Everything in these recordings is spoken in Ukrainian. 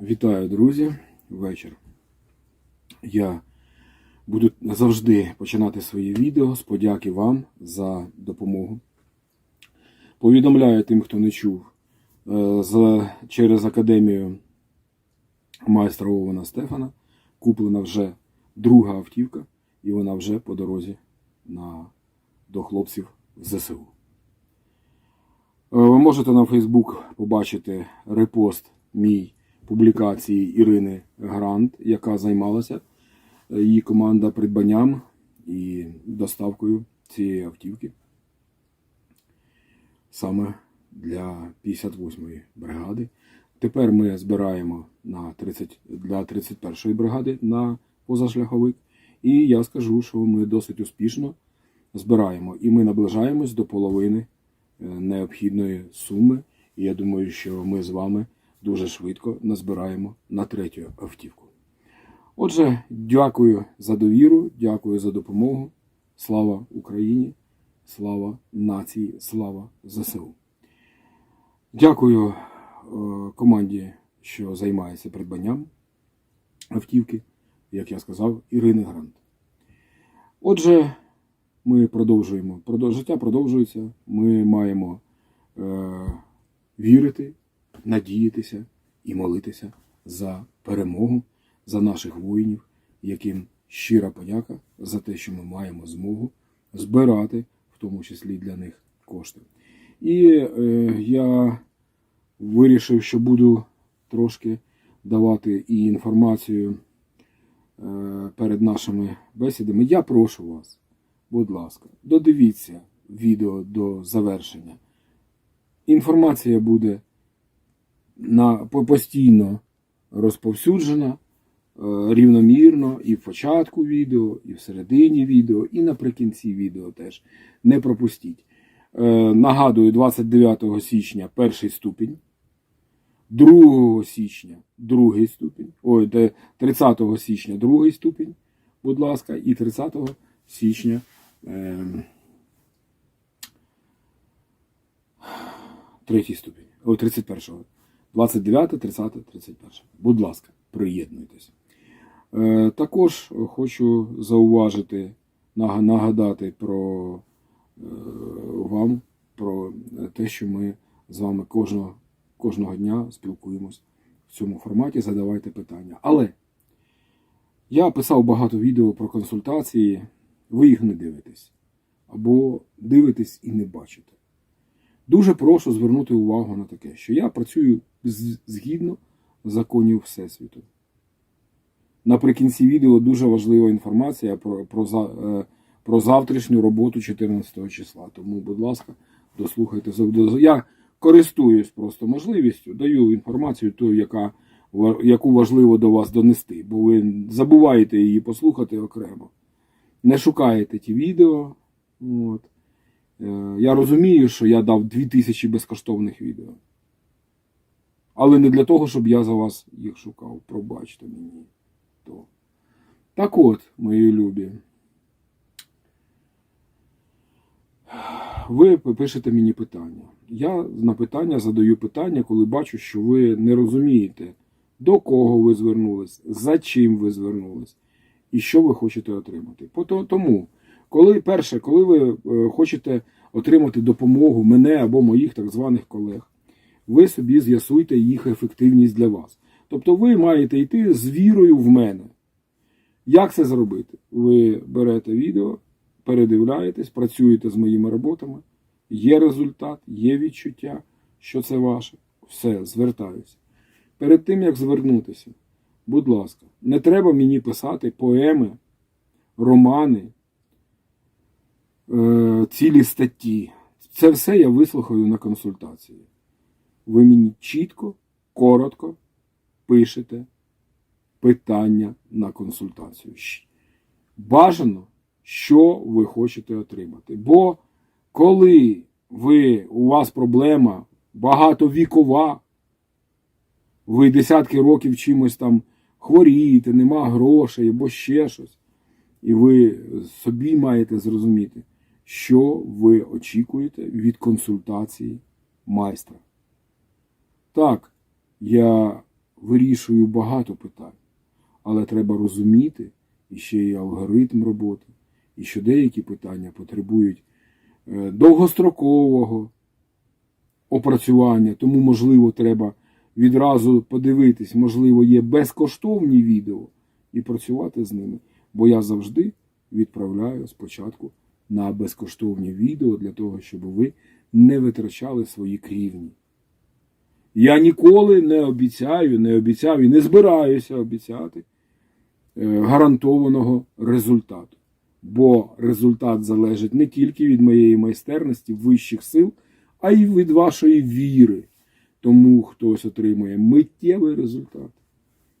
Вітаю, друзі. Вечір. Я буду завжди починати свої відео з подяки вам за допомогу. Повідомляю тим, хто не чув, е, через академію майстра Овена Стефана куплена вже друга автівка, і вона вже по дорозі на, до хлопців в ЗСУ. Е, Ви можете на Фейсбук побачити репост мій публікації Ірини Грант, яка займалася е, її команда придбанням і доставкою цієї автівки саме для 58-ї бригади. Тепер ми збираємо на 30, для 31-ї бригади на позашляховик. І я скажу, що ми досить успішно збираємо. І ми наближаємось до половини е, необхідної суми. І я думаю, що ми з вами дуже швидко назбираємо на третю автівку. Отже, дякую за довіру, дякую за допомогу. Слава Україні, слава нації, слава ЗСУ. Дякую е, команді, що займається придбанням автівки, як я сказав, Ірини Грант. Отже, ми продовжуємо. Продов- Життя продовжується. Ми маємо е, вірити, надіятися і молитися за перемогу, за наших воїнів, яким щира подяка за те, що ми маємо змогу збирати, в тому числі для них кошти. І е, я вирішив, що буду трошки давати і інформацію е, перед нашими бесідами. Я прошу вас, будь ласка, додивіться відео до завершення. Інформація буде на, постійно розповсюджена е, рівномірно і в початку відео, і в середині відео, і наприкінці відео теж. Не пропустіть. Е, Нагадую, 29 січня перший ступінь, 2 січня другий ступінь, ой, 30 січня другий ступінь, будь ласка, і 30 січня. ем, Третій ступінь. О, 31-го. 29, 30, 31. Будь ласка, приєднуйтесь. Е, також хочу зауважити, нагадати про е, вам про те, що ми з вами кожного, кожного дня спілкуємось в цьому форматі. Задавайте питання. Але я писав багато відео про консультації, ви їх не дивитесь. Або дивитесь і не бачите. Дуже прошу звернути увагу на таке, що я працюю згідно законів Всесвіту. Наприкінці відео дуже важлива інформація про, про, е, про завтрашню роботу 14 числа. Тому, будь ласка, дослухайте. Я користуюсь просто можливістю, даю інформацію, ту, яка, яку важливо до вас донести, бо ви забуваєте її послухати окремо. Не шукаєте ті відео. От. Е, Я розумію, що я дав 2000 безкоштовних відео. Але не для того, щоб я за вас їх шукав. Пробачте мені. То. Так от, мої любі. Ви пишете мені питання. Я на питання задаю питання, коли бачу, що ви не розумієте, до кого ви звернулись, за чим ви звернулись і що ви хочете отримати. Тому, коли перше, коли ви е, хочете отримати допомогу мене або моїх так званих колег, ви собі з'ясуйте їх ефективність для вас. Тобто ви маєте йти з вірою в мене. Як це зробити? Ви берете відео, передивляєтесь, працюєте з моїми роботами, є результат, є відчуття, що це ваше. Все, звертаюся. Перед тим, як звернутися, будь ласка, не треба мені писати поеми, романи, цілі статті. Це все я вислухаю на консультації. Ви мені чітко, коротко пишете питання на консультацію. Бажано, що ви хочете отримати. Бо коли ви, у вас проблема багатовікова, ви десятки років чимось там хворієте, нема грошей або ще щось, і ви собі маєте зрозуміти, що ви очікуєте від консультації майстра. Так, я вирішую багато питань, але треба розуміти і ще й алгоритм роботи, і що деякі питання потребують е, довгострокового опрацювання, тому, можливо, треба відразу подивитись, можливо, є безкоштовні відео і працювати з ними. Бо я завжди відправляю спочатку на безкоштовні відео для того, щоб ви не витрачали свої крівні. Я ніколи не обіцяю, не обіцяв і не збираюся обіцяти е, гарантованого результату. Бо результат залежить не тільки від моєї майстерності, вищих сил, а й від вашої віри. Тому хтось отримує миттєвий результат,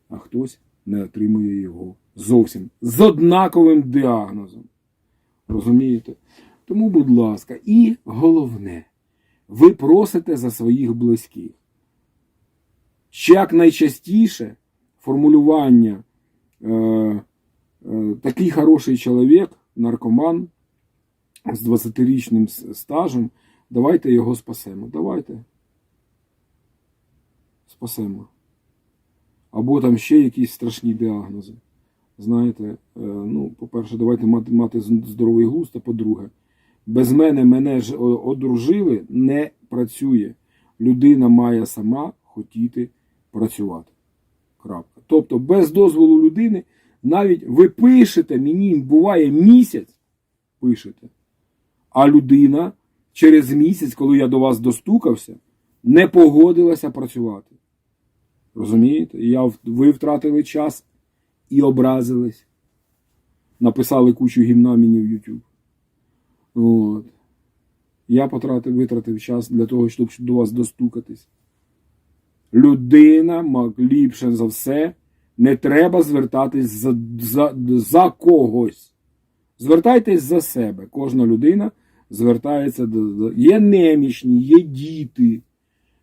а хтось не отримує його зовсім з однаковим діагнозом. Розумієте? Тому, будь ласка, і головне, ви просите за своїх близьких. Як найчастіше формулювання е, е, такий хороший чоловік, наркоман з 20-річним стажем, давайте його спасемо. Давайте. Спасемо. Або там ще якісь страшні діагнози. Знаєте, е, ну, по-перше, давайте мати, мати здоровий глузд, а по-друге, без мене мене ж одружили не працює. Людина має сама хотіти працювати. Крапка. Тобто, без дозволу людини, навіть ви пишете, мені буває місяць, пишете, а людина через місяць, коли я до вас достукався, не погодилася працювати. Розумієте? Я, ви втратили час і образились. Написали кучу гімна мені в YouTube. От. Я потратив, витратив час для того, щоб до вас достукатись. Людина ліпше за все не треба звертатись за, за, за когось. Звертайтесь за себе. Кожна людина звертається до, до. Є немічні, є діти.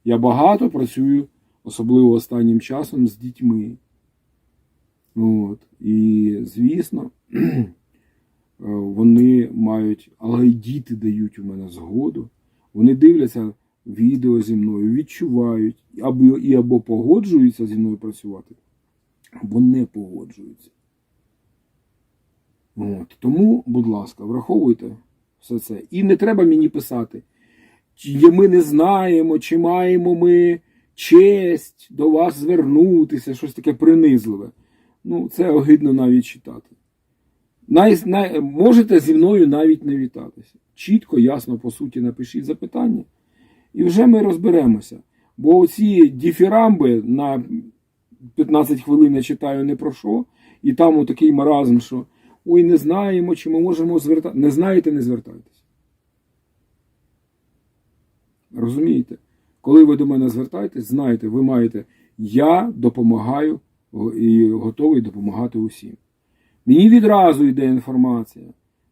Я багато працюю, особливо останнім часом, з дітьми. От. І, звісно, е, вони мають, але й діти дають у мене згоду. Вони дивляться відео зі мною, відчувають, або, і або погоджуються зі мною працювати, або не погоджуються. От. Тому, будь ласка, враховуйте все це. І не треба мені писати, чи ми не знаємо, чи маємо ми честь до вас звернутися, щось таке принизливе. Ну, це огидно навіть читати. Най, най, можете зі мною навіть не вітатися. Чітко, ясно, по суті, напишіть запитання. І вже ми розберемося. Бо оці діфірамби на 15 хвилин я читаю не про що, і там отакий маразм, що ой, не знаємо, чи ми можемо звертати. Не знаєте, не звертайтеся. Розумієте? Коли ви до мене звертаєтесь, знаєте, ви маєте я допомагаю і готовий допомагати усім. Мені відразу йде інформація,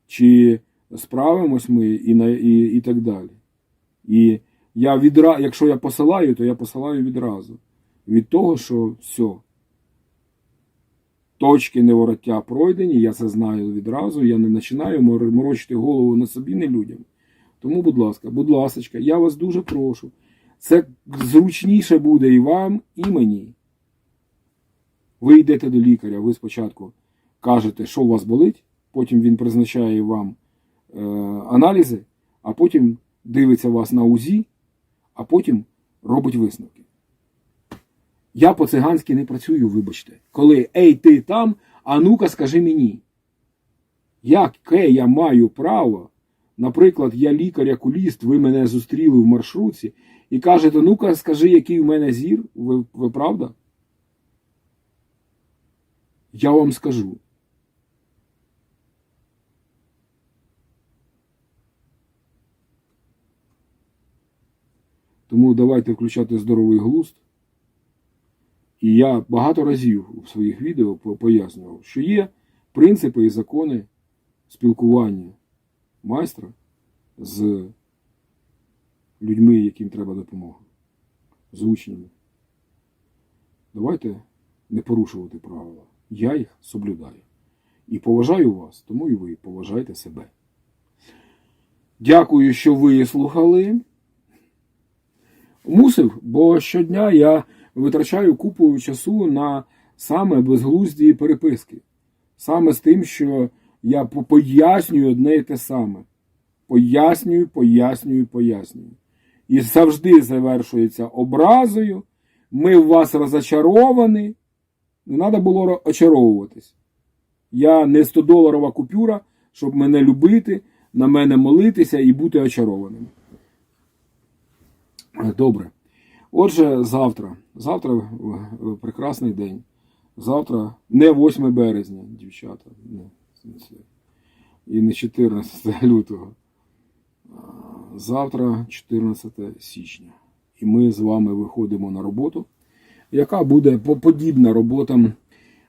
чи справимось ми і, на, і, і так далі. І я відра... якщо я посилаю, то я посилаю відразу. Від того, що все. Точки невороття пройдені, я це знаю відразу, я не починаю морочити голову на собі, не людям. Тому, будь ласка, будь ласка, я вас дуже прошу. Це зручніше буде і вам, і мені. Ви йдете до лікаря, ви спочатку кажете, що у вас болить, потім він призначає вам е, аналізи, а потім дивиться вас на УЗІ, а потім робить висновки. Я по-циганськи не працюю, вибачте. Коли ей, ти там, а ну-ка скажи мені. Яке я маю право? Наприклад, я лікар-окуліст, ви мене зустріли в маршрутці і кажете, ну-ка, скажи, який у мене зір, ви, ви правда? Я вам скажу. Тому давайте включати здоровий глузд. І я багато разів у своїх відео пояснював, що є принципи і закони спілкування майстра з людьми, яким треба допомога, з учнями. Давайте не порушувати правила. Я їх соблюдаю. І поважаю вас, тому і ви поважайте себе. Дякую, що ви слухали. Мусив, бо щодня я витрачаю купу часу на саме безглузді переписки. Саме з тим, що я пояснюю одне і те саме. Пояснюю, пояснюю, пояснюю. І завжди завершується образою. Ми в вас розочаровані. Не треба було очаровуватись. Я не 100-доларова купюра, щоб мене любити, на мене молитися і бути очарованим. Добре. Отже, завтра. Завтра прекрасний день. Завтра не 8 березня, дівчата. І не 14 лютого. Завтра 14 січня. І ми з вами виходимо на роботу, яка буде подібна роботам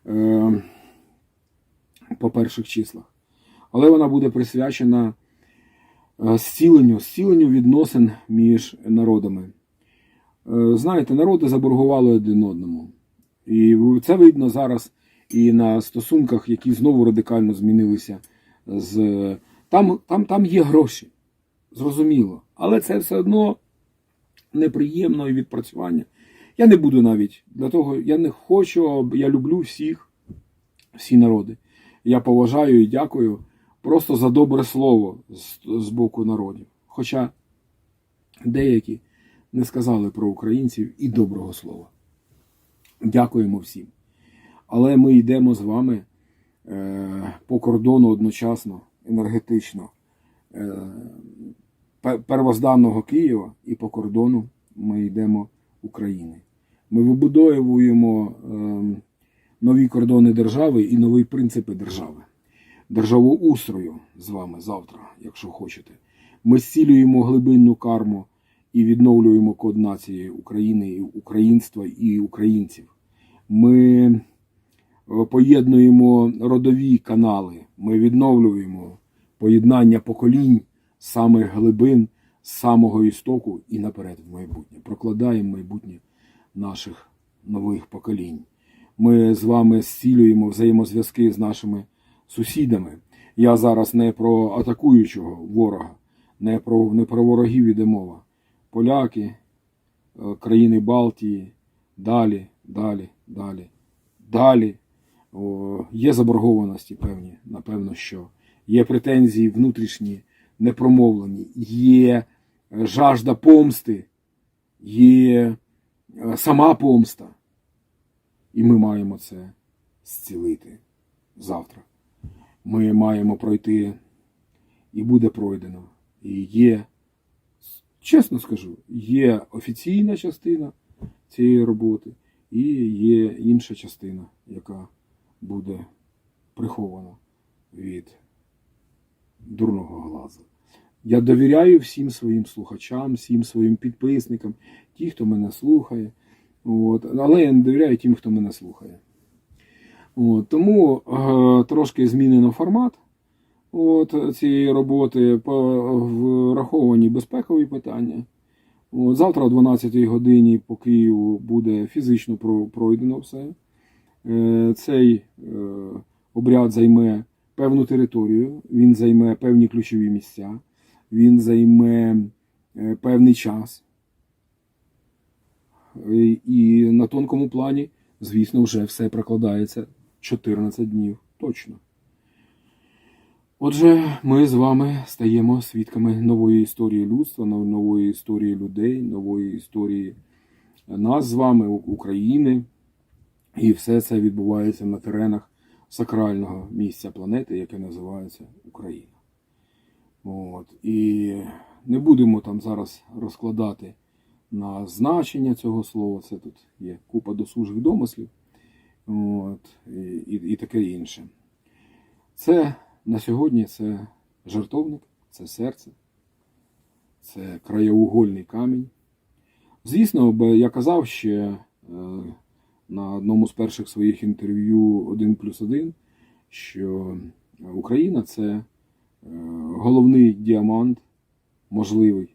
е, по перших числах. Але вона буде присвячена е, зціленню, зціленню відносин між народами. Е, Знаєте, народи заборгували один одному. І це видно зараз і на стосунках, які знову радикально змінилися. З... Там, там, там є гроші, зрозуміло. Але це все одно неприємно і відпрацювання. Я не буду навіть для того, я не хочу, я люблю всіх, всі народи. Я поважаю і дякую просто за добре слово з, з боку народів. Хоча деякі не сказали про українців і доброго слова. Дякуємо всім. Але ми йдемо з вами е, по кордону одночасно, енергетично е, первозданного Києва і по кордону ми йдемо України. Ми вибудовуємо е, нові кордони держави і нові принципи держави. Державоустрою з вами завтра, якщо хочете. Ми зцілюємо глибинну карму і відновлюємо код нації України, українства і українців. Ми е, поєднуємо родові канали, ми відновлюємо поєднання поколінь самих глибин, з самого істоку і наперед в майбутнє. Прокладаємо майбутнє наших нових поколінь. Ми з вами зцілюємо взаємозв'язки з нашими сусідами. Я зараз не про атакуючого ворога, не про, не про ворогів іде мова. Поляки, е, країни Балтії, далі, далі, далі, далі. О, є заборгованості певні, напевно, що є претензії внутрішні, непромовлені, є жажда помсти, є е, сама помста. І ми маємо це зцілити завтра. Ми маємо пройти, і буде пройдено. І є, чесно скажу, є офіційна частина цієї роботи, і є інша частина, яка буде прихована від дурного глазу. Я довіряю всім своїм слухачам, всім своїм підписникам, ті, хто мене слухає. От. Але я не довіряю тим, хто мене слухає. От. Тому е, трошки змінено формат от, цієї роботи, враховані безпекові питання. От, завтра о 12 годині по Києву буде фізично пройдено все. Е, Цей е, обряд займе певну територію, він займе певні ключові місця, він займе е, певний час. І- І на тонкому плані, звісно, вже все прокладається 14 днів точно. Отже, ми з вами стаємо свідками нової історії людства, нової історії людей, нової історії нас з вами, України. І все це відбувається на теренах сакрального місця планети, яке називається Україна. От. І не будемо там зараз розкладати на значення цього слова. Це тут є купа досужих домислів. От, і, і, і таке інше. Це на сьогодні це жертовник, це серце, це краєугольний камінь. Звісно, я казав ще е, на одному з перших своїх інтерв'ю 1 плюс 1, що Україна це головний діамант, можливий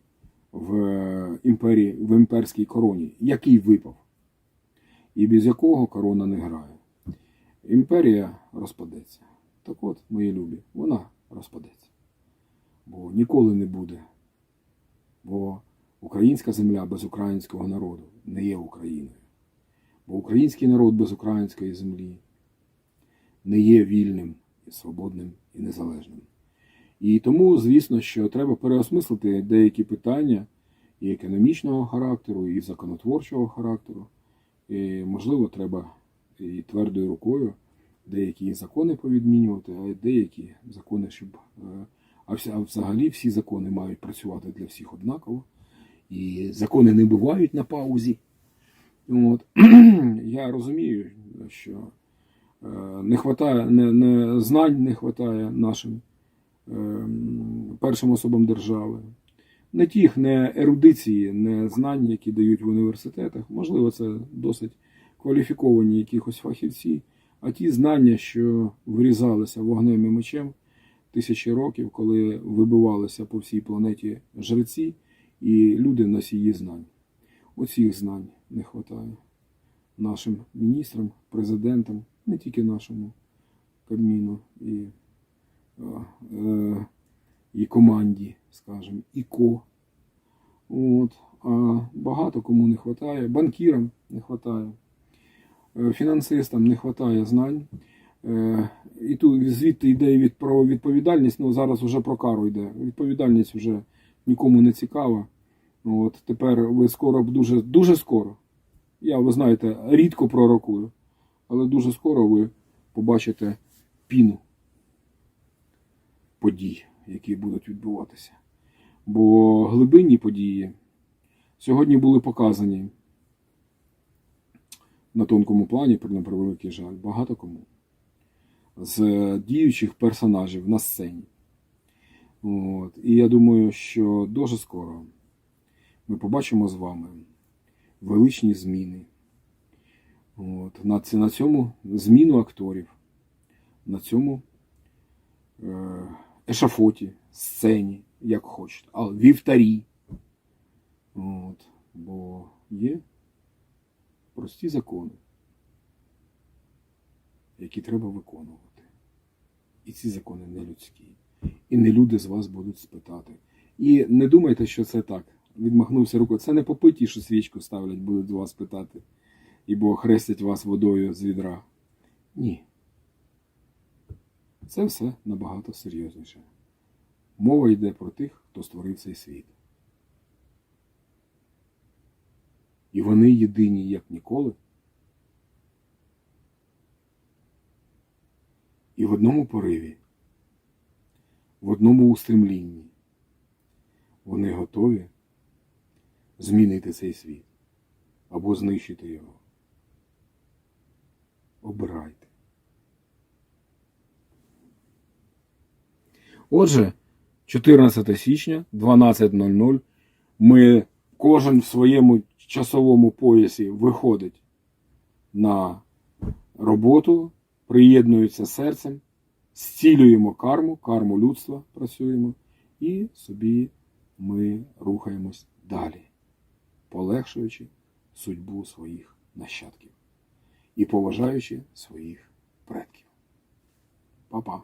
в імперії, в імперській короні, який випав, і без якого корона не грає. Імперія розпадеться. Так от, мої любі, вона розпадеться. Бо ніколи не буде. Бо українська земля без українського народу не є Україною. Бо український народ без української землі не є вільним, і свободним і незалежним. І тому, звісно, що треба переосмислити деякі питання і економічного характеру, і законотворчого характеру. І, можливо, треба і твердою рукою деякі закони повідмінювати, а деякі закони, щоб. е, А взагалі всі закони мають працювати для всіх однаково. І закони не бувають на паузі. От. Я розумію, що е, не хватає, не, не, знань не вистачає нашим першим особам держави. Не тих, не ерудиції, не знань, які дають в університетах. Можливо, це досить кваліфіковані якихось фахівці, а ті знання, що вирізалися вогнем і мечем тисячі років, коли вибивалися по всій планеті жреці і люди носії знань. Оцих знань не вистачає нашим міністрам, президентам, не тільки нашому Кабміну і, е, і команді, скажімо, і ко. От. А багато кому не вистачає, банкірам не вистачає, е, фінансистам не вистачає знань. Е, І тут звідти йде від про відповідальність, ну зараз вже про кару йде. Відповідальність вже нікому не цікава. От тепер ви скоро дуже, дуже скоро. Я, ви знаєте, рідко пророкую, але дуже скоро ви побачите піну подій, які будуть відбуватися. Бо глибинні події сьогодні були показані на тонкому плані, на превеликий жаль, багато кому з діючих персонажів на сцені. От. І я думаю, що дуже скоро ми побачимо з вами величні зміни. От. На, на цьому зміну акторів, на цьому е, ешафоті, сцені, як хочете, а вівтарі. От. Бо є прості закони, які треба виконувати. І ці закони не людські. І не люди з вас будуть спитати. І не думайте, що це так. Відмахнувся рукою. Це не попиті, що свічку ставлять, будуть з вас питати. Ібо хрестять вас водою з відра. Ні. Це все набагато серйозніше. Мова йде про тих, хто створив цей світ. І вони єдині, як ніколи. І в одному пориві, в одному устремлінні вони готові змінити цей світ або знищити його. Обирайте. Отже, 14 січня, 12.00, ми кожен в своєму часовому поясі виходить на роботу, приєднується серцем, зцілюємо карму, карму людства працюємо, і собі ми рухаємось далі, полегшуючи судьбу своїх нащадків і поважаючи своїх предків. Па-па.